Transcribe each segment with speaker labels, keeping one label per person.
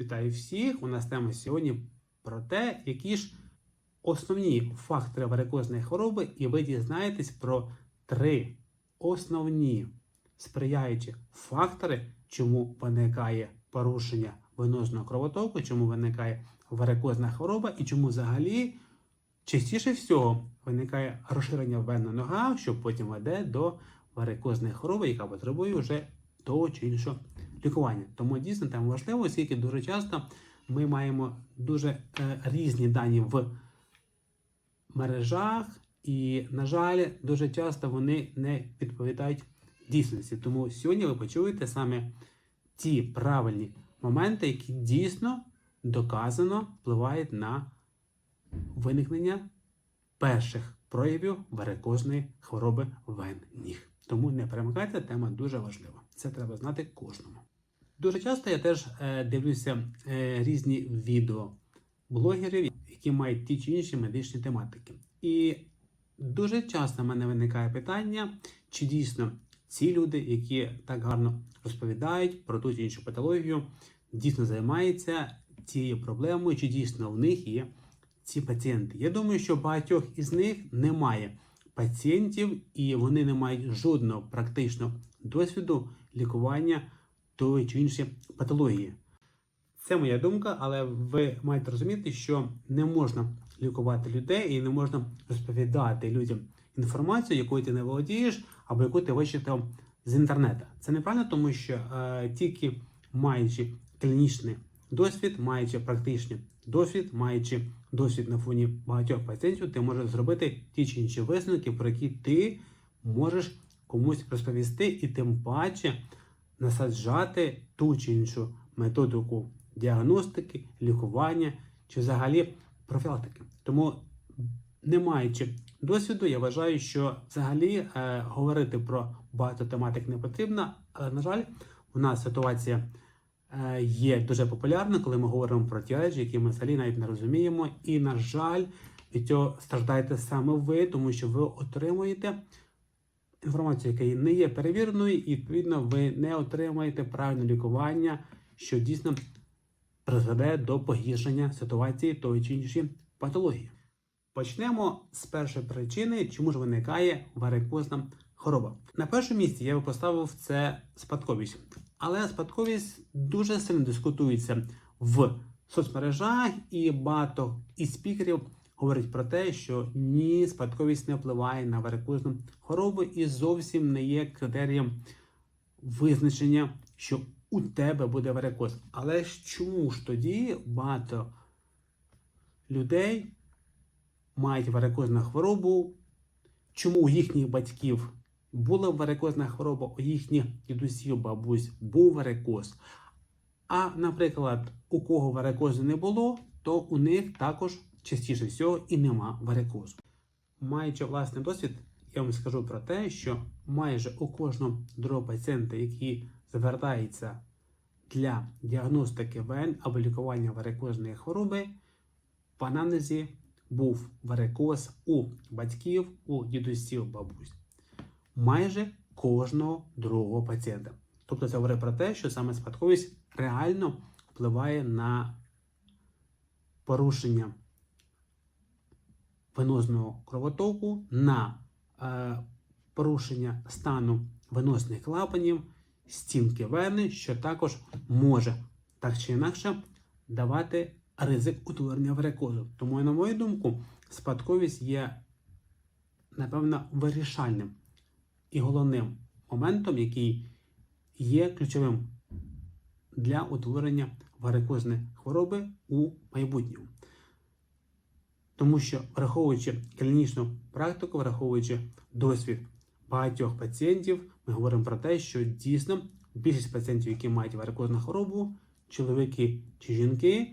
Speaker 1: Вітаю всіх! У нас тема сьогодні про те, які ж основні фактори варикозної хвороби, і ви дізнаєтесь про три основні сприяючі фактори, чому виникає порушення венозного кровотоку, чому виникає варикозна хвороба і чому взагалі частіше всього виникає розширення венна нога, що потім веде до варикозної хвороби, яка потребує вже того чи іншого лікування. Тому дійсно тема важлива, оскільки дуже часто ми маємо дуже е, різні дані в мережах, і, на жаль, дуже часто вони не відповідають дійсності. Тому сьогодні ви почуєте саме ті правильні моменти, які дійсно доказано впливають на виникнення перших проявів варикозної хвороби вен ніг. Тому не перемикайте, тема дуже важлива. Це треба знати кожному. Дуже часто я теж е, дивлюся е, різні відео блогерів, які мають ті чи інші медичні тематики. І дуже часто в мене виникає питання, чи дійсно ці люди, які так гарно розповідають про ту чи іншу патологію, дійсно займаються цією проблемою, чи дійсно в них є ці пацієнти. Я думаю, що багатьох із них немає пацієнтів, і вони не мають жодного практичного досвіду лікування тої чи іншої патології. Це моя думка, але ви маєте розуміти, що не можна лікувати людей і не можна розповідати людям інформацію, якою ти не володієш, або яку ти вичитав з інтернету. Це неправильно, тому що е, тільки маючи клінічний досвід, маючи практичний досвід, маючи досвід на фоні багатьох пацієнтів, ти можеш зробити ті чи інші висновки, про які ти можеш комусь розповісти, і тим паче насаджати ту чи іншу методику діагностики, лікування чи взагалі профілактики. Тому, не маючи досвіду, я вважаю, що взагалі е, говорити про багато тематик не потрібно. Але, на жаль, у нас ситуація е, є дуже популярна, коли ми говоримо про ті речі, які ми взагалі навіть не розуміємо. І, на жаль, від цього страждаєте саме ви, тому що ви отримуєте інформацію, яка не є перевіреною, і відповідно ви не отримаєте правильне лікування, що дійсно призведе до погіршення ситуації тої чи іншої патології. Почнемо з першої причини, чому ж виникає варикозна хвороба. На першому місці я би поставив це спадковість, але спадковість дуже сильно дискутується в соцмережах, і багато із спікерів говорить про те, що ні, спадковість не впливає на варикозну хворобу і зовсім не є критерієм визначення, що у тебе буде варикоз. Але ж чому ж тоді багато людей мають варикозну хворобу? Чому у їхніх батьків була варикозна хвороба, у їхніх дідусів, бабусь був варикоз? А, наприклад, у кого варикозу не було, то у них також частіше всього і нема варикозу. Маючи власний досвід, я вам скажу про те, що майже у кожного другого пацієнта, який звертається для діагностики вен або лікування варикозної хвороби, в анамнезі був варикоз у батьків, у дідусів, бабусь. Майже кожного другого пацієнта. Тобто це говорить про те, що саме спадковість реально впливає на порушення венозного кровотоку, на е, порушення стану венозних клапанів, стінки вени, що також може так чи інакше давати ризик утворення варикозу. Тому, на мою думку, спадковість є, напевно, вирішальним і головним моментом, який є ключовим для утворення варикозної хвороби у майбутньому. Тому що, враховуючи клінічну практику, враховуючи досвід багатьох пацієнтів, ми говоримо про те, що дійсно більшість пацієнтів, які мають варикозну хворобу, чоловіки чи жінки,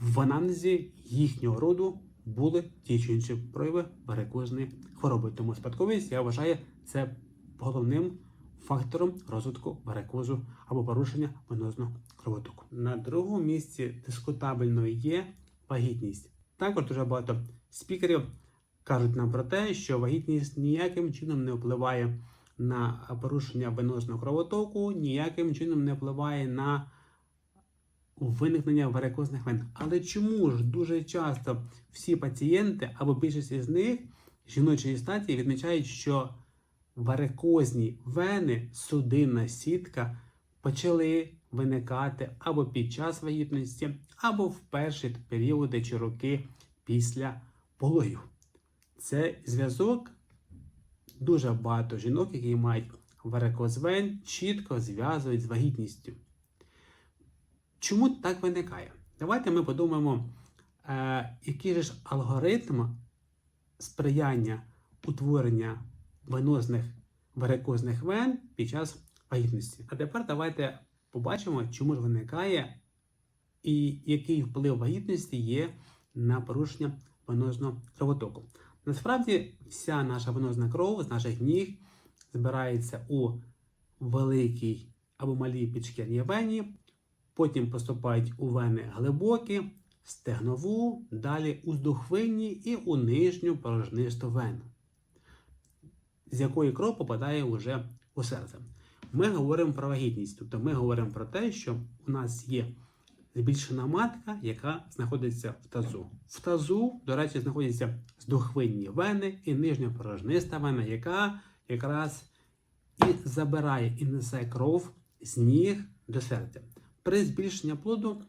Speaker 1: в анамнезі їхнього роду були ті чи інші прояви варикозної хвороби. Тому спадковість, я вважаю, це головним фактором розвитку варикозу або порушення венозного кровотоку. На другому місці дискутабельно є вагітність. Також дуже багато спікерів кажуть нам про те, що вагітність ніяким чином не впливає на порушення венозного кровотоку, ніяким чином не впливає на виникнення варикозних вен. Але чому ж дуже часто всі пацієнти або більшість із них жіночої статі відмічають, що варикозні вени, судинна сітка почали виникати або під час вагітності, або в перші періоди чи роки після пологів. Це зв'язок дуже багато жінок, які мають варикоз вен, чітко зв'язують з вагітністю. Чому так виникає? Давайте ми подумаємо, е, який же ж алгоритм сприяння утворення венозних варикозних вен під час вагітності. А тепер давайте побачимо, чому ж виникає і який вплив вагітності є на порушення венозного кровотоку. Насправді, вся наша венозна кров з наших ніг збирається у великій або малій підшкірній вені, потім поступають у вени глибокі, стегнову, далі у здухвинні і у нижню порожнисту вену, з якої кров попадає вже у серце. Ми говоримо про вагітність, тобто ми говоримо про те, що у нас є збільшена матка, яка знаходиться в тазу. В тазу, до речі, знаходяться здухвинні вени і нижня порожниста вена, яка якраз і забирає і несе кров з ніг до серця. При збільшенні плоду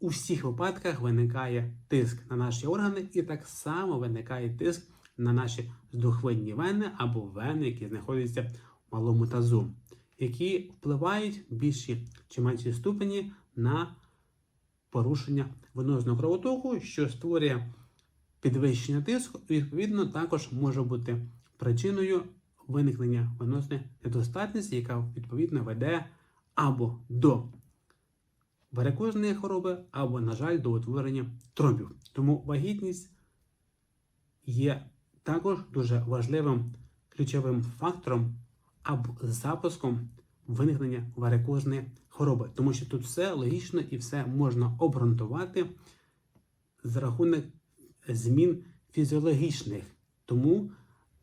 Speaker 1: у всіх випадках виникає тиск на наші органи, і так само виникає тиск на наші здухвинні вени або вени, які знаходяться малому тазу, які впливають в більшій чи меншій ступені на порушення венозного кровотоку, що створює підвищення тиску, і відповідно також може бути причиною виникнення венозної недостатності, яка відповідно веде або до варикозної хвороби, або, на жаль, до утворення тромбів. Тому вагітність є також дуже важливим ключовим фактором або запуском виникнення варикозної хвороби, тому що тут все логічно і все можна обґрунтувати за рахунок змін фізіологічних. Тому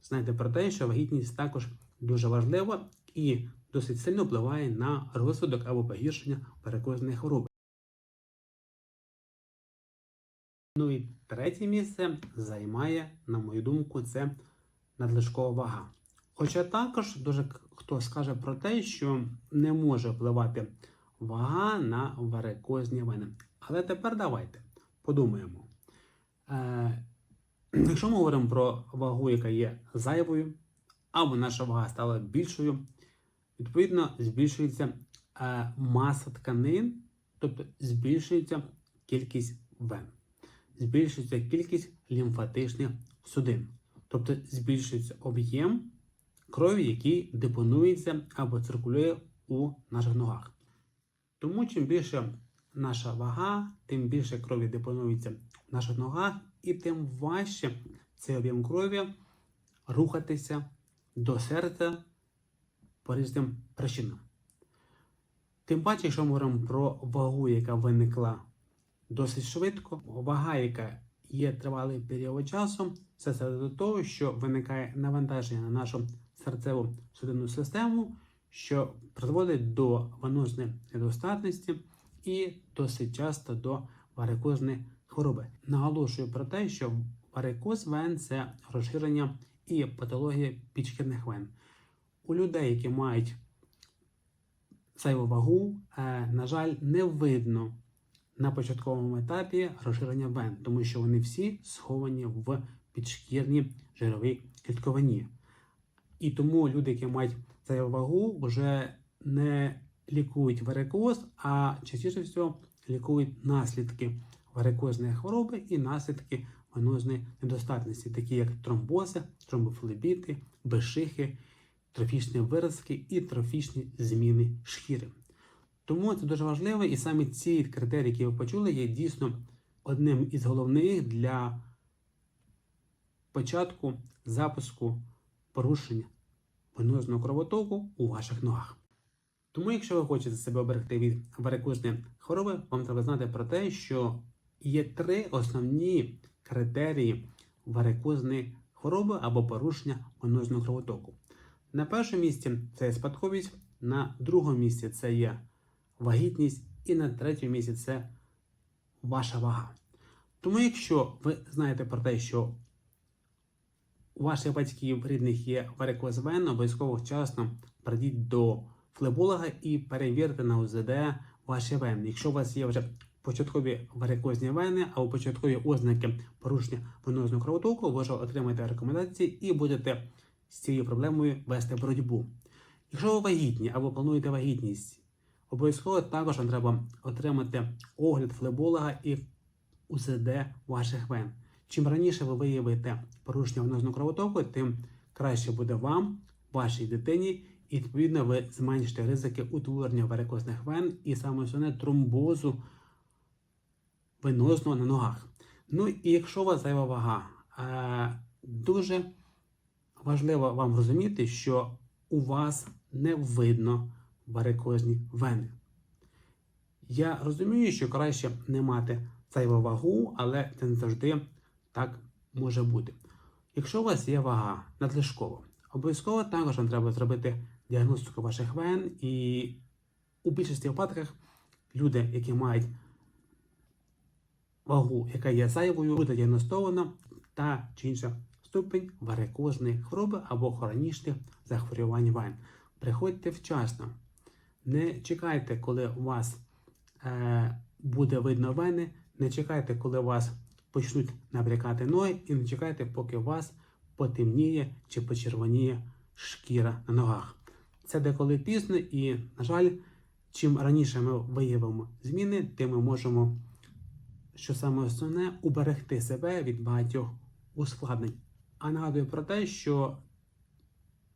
Speaker 1: знайте про те, що вагітність також дуже важлива і досить сильно впливає на розвиток або погіршення варикозної хвороби. Ну і третє місце займає, на мою думку, це надлишкова вага. Хоча також дуже хто скаже про те, що не може впливати вага на варикозні вени. Але тепер давайте подумаємо. Е, Якщо ми говоримо про вагу, яка є зайвою, або наша вага стала більшою, відповідно збільшується е, маса тканин, тобто збільшується кількість вен, збільшується кількість лімфатичних судин, тобто збільшується об'єм крові, який депонується або циркулює у наших ногах. Тому чим більше наша вага, тим більше крові депонується в наших ногах, і тим важче цей об'єм крові рухатися до серця по різним причинам. Тим паче, якщо ми говоримо про вагу, яка виникла досить швидко, вага, яка є тривалий період часу, це все до того, що виникає навантаження на нашу серцеву судинну систему, що призводить до венозної недостатності і досить часто до варикозної хвороби. Наголошую про те, що варикоз вен це розширення і патологія підшкірних вен. У людей, які мають зайву вагу, е, на жаль, не видно на початковому етапі розширення вен, тому що вони всі сховані в підшкірній жировій клітковині. І тому люди, які мають зайву вагу, вже не лікують варикоз, а частіше всього лікують наслідки варикозної хвороби і наслідки венозної недостатності, такі як тромбози, тромбофлебіти, безшихи, трофічні виразки і трофічні зміни шкіри. Тому це дуже важливо, і саме ці критерії, які ви почули, є дійсно одним із головних для початку запуску порушення венозного кровотоку у ваших ногах. Тому, якщо ви хочете себе оберегти від варикозної хвороби, вам треба знати про те, що є три основні критерії варикозної хвороби або порушення венозного кровотоку. На першому місці це є спадковість, на другому місці це є вагітність, І на третьому місці це ваша вага. Тому, якщо ви знаєте про те, що у ваших батьків рідних є варикоз вен, обов'язково вчасно прийдіть до флеболога і перевірте на УЗД ваші вени. Якщо у вас є вже початкові варикозні вени або початкові ознаки порушення венозного кровотоку, ви вже отримаєте рекомендації і будете з цією проблемою вести боротьбу. Якщо ви вагітні або плануєте вагітність, обов'язково також вам треба отримати огляд флеболога і УЗД ваших вен. Чим раніше ви виявите порушення венозного кровотоку, тим краще буде вам, вашій дитині, і відповідно ви зменшите ризики утворення варикозних вен і саме основне тромбозу венозного на ногах. Ну і якщо у вас зайва вага, е, дуже важливо вам розуміти, що у вас не видно варикозні вени. Я розумію, що краще не мати зайву вагу, але це не завжди так може бути. Якщо у вас є вага надлишкова, обов'язково також вам треба зробити діагностику ваших вен, і у більшості випадках люди, які мають вагу, яка є зайвою, буде діагностовано та чи інша ступень варикозної хвороби або хронічних захворювань вен. Приходьте вчасно. Не чекайте, коли у вас е, буде видно вени, не чекайте, коли у вас почнуть набрякати ноги, і не чекайте, поки у вас потемніє чи почервоніє шкіра на ногах. Це деколи пізно, і, на жаль, чим раніше ми виявимо зміни, тим ми можемо, що саме основне, уберегти себе від багатьох ускладнень. А нагадую про те, що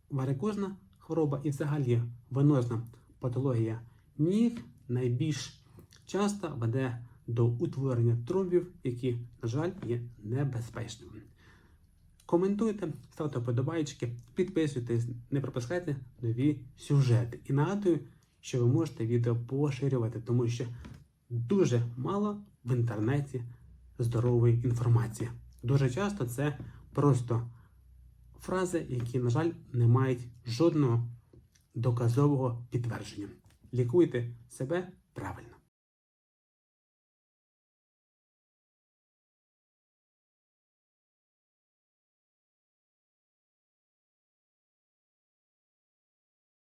Speaker 1: варикозна хвороба і взагалі венозна патологія ніг найбільш часто веде до утворення тромбів, які, на жаль, є небезпечними. Коментуйте, ставте подобайки, підписуйтесь, не пропускайте нові сюжети. І нагадую, що ви можете відео поширювати, тому що дуже мало в інтернеті здорової інформації. Дуже часто це просто фрази, які, на жаль, не мають жодного доказового підтвердження. Лікуйте себе правильно.